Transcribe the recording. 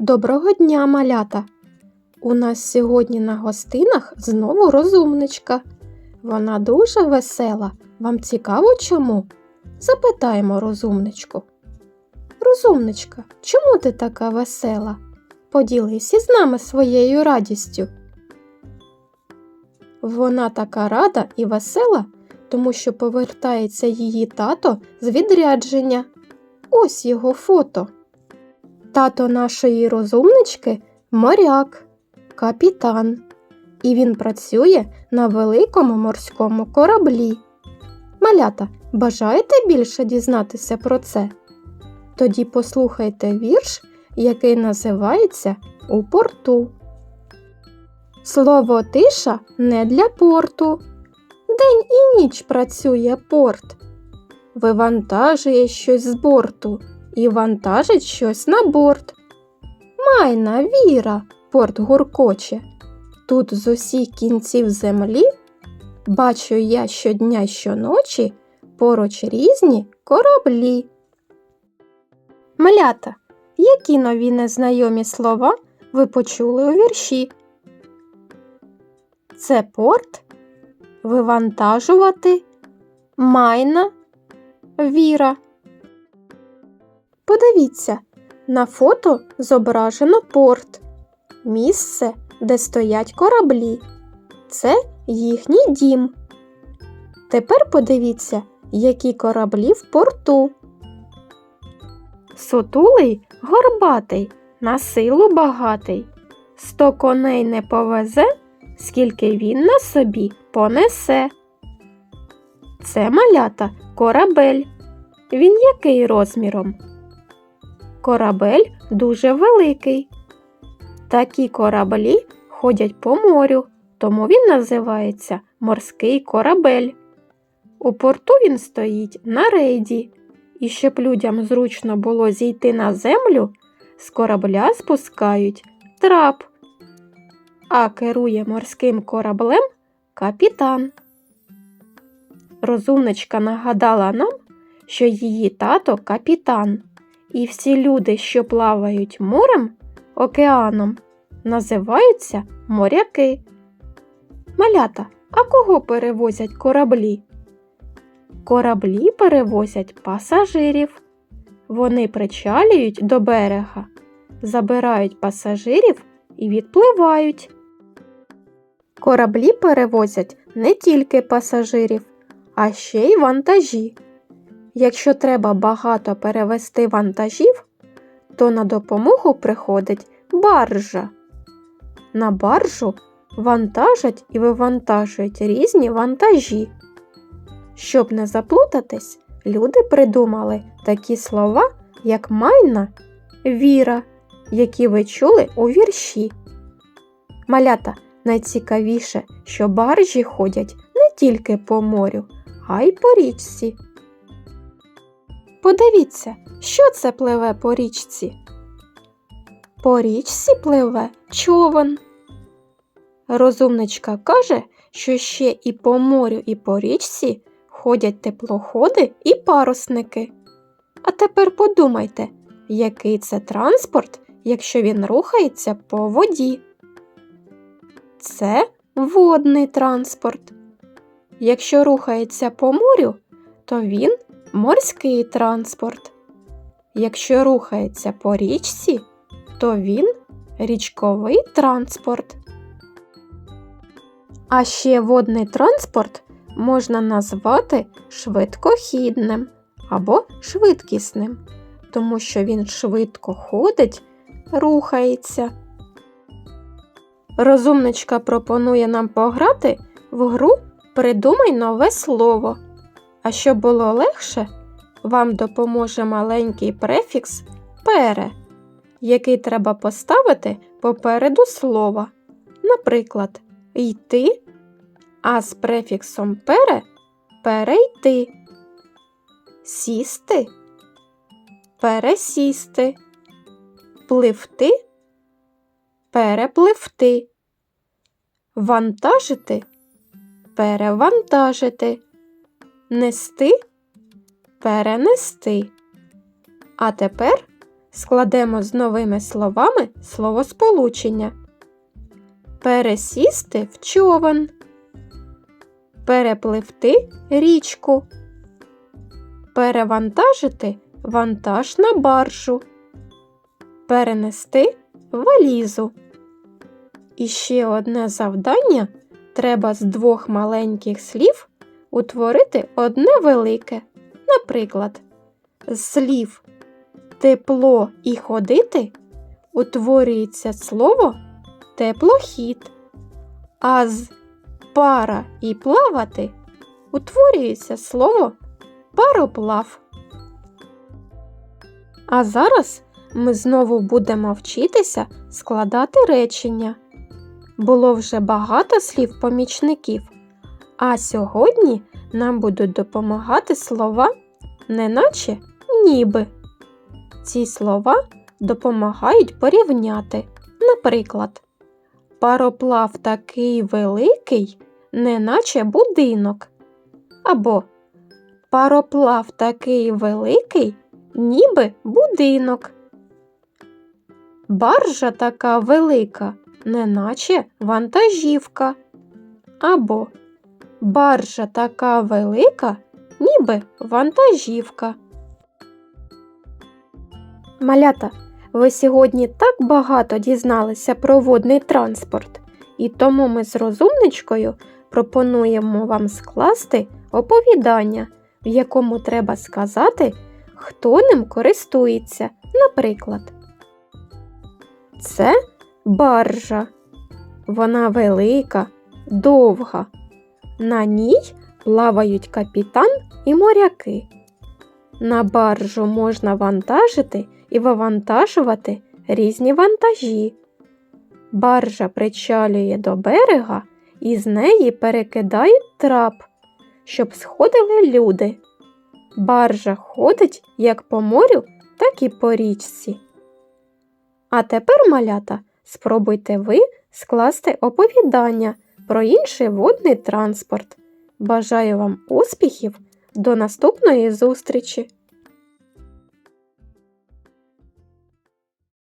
Доброго дня, малята! У нас сьогодні на гостинах знову розумничка. Вона дуже весела. Вам цікаво чому? Запитаємо розумничку. Розумничка, чому ти така весела? Поділись із нами своєю радістю. Вона така рада і весела, тому що повертається її тато з відрядження. Ось його фото. Тато нашої розумнички моряк, капітан, і він працює на великому морському кораблі. Малята, бажаєте більше дізнатися про це? Тоді послухайте вірш, який називається У порту. Слово тиша не для порту. День і ніч працює порт. Вивантажує щось з борту і вантажить щось на борт. Майна, віра, порт гуркоче. Тут з усіх кінців землі бачу я щодня й щоночі поруч різні кораблі. Малята, які нові незнайомі слова ви почули у вірші? Це порт, вивантажувати, майна, віра. Подивіться, на фото зображено порт, місце, де стоять кораблі. Це їхній дім. Тепер подивіться, які кораблі в порту. Сутулий горбатий, на силу багатий. Сто коней не повезе, скільки він на собі понесе. Це малята корабель. Він який розміром? Корабель дуже великий. Такі кораблі ходять по морю, тому він називається морський корабель. У порту він стоїть на рейді, і щоб людям зручно було зійти на землю, з корабля спускають трап, а керує морським кораблем капітан. Розумничка нагадала нам, що її тато капітан, і всі люди, що плавають морем, океаном, називаються моряки. Малята, а кого перевозять кораблі? Кораблі перевозять пасажирів. Вони причалюють до берега, забирають пасажирів і відпливають. Кораблі перевозять не тільки пасажирів, а ще й вантажі. Якщо треба багато перевезти вантажів, то на допомогу приходить баржа. На баржу вантажать і вивантажують різні вантажі. Щоб не заплутатись, люди придумали такі слова, як майна, віра, які ви чули у вірші. Малята найцікавіше, що баржі ходять не тільки по морю, а й по річці. Подивіться, що це пливе по річці. По річці пливе човен. Розумничка каже, що ще і по морю, і по річці ходять теплоходи і парусники. А тепер подумайте, який це транспорт, якщо він рухається по воді. Це водний транспорт. Якщо рухається по морю, то він морський транспорт. Якщо рухається по річці, то він річковий транспорт. А ще водний транспорт можна назвати швидкохідним або швидкісним, тому що він швидко ходить, рухається. Розумничка пропонує нам пограти в гру Придумай нове слово. А щоб було легше, вам допоможе маленький префікс пере, який треба поставити попереду слова. Наприклад, йти, а з префіксом пере перейти, сісти, пересісти, пливти, перепливти, вантажити, перевантажити, нести, перенести. А тепер складемо з новими словами словосполучення. Пересісти в човен. Перепливти річку. Перевантажити вантаж на баржу. Перенести валізу. І ще одне завдання треба з двох маленьких слів утворити одне велике. Наприклад, з слів тепло і ходити утворюється слово теплохід, а з пара і плавати утворюється слово пароплав. А зараз ми знову будемо вчитися складати речення. Було вже багато слів помічників, а сьогодні нам будуть допомагати слова неначе ніби. Ці слова допомагають порівняти. Наприклад, пароплав такий великий, неначе будинок. Або пароплав такий великий, ніби будинок. Баржа така велика, неначе вантажівка. Або баржа така велика, ніби вантажівка. Малята, ви сьогодні так багато дізналися про водний транспорт, і тому ми з розумничкою пропонуємо вам скласти оповідання, в якому треба сказати, хто ним користується. Наприклад, це баржа. Вона велика, довга. На ній плавають капітан і моряки. На баржу можна вантажити і вивантажувати різні вантажі. Баржа причалює до берега і з неї перекидають трап, щоб сходили люди. Баржа ходить як по морю, так і по річці. А тепер, малята, спробуйте ви скласти оповідання про інший водний транспорт. Бажаю вам успіхів! До наступної зустрічі!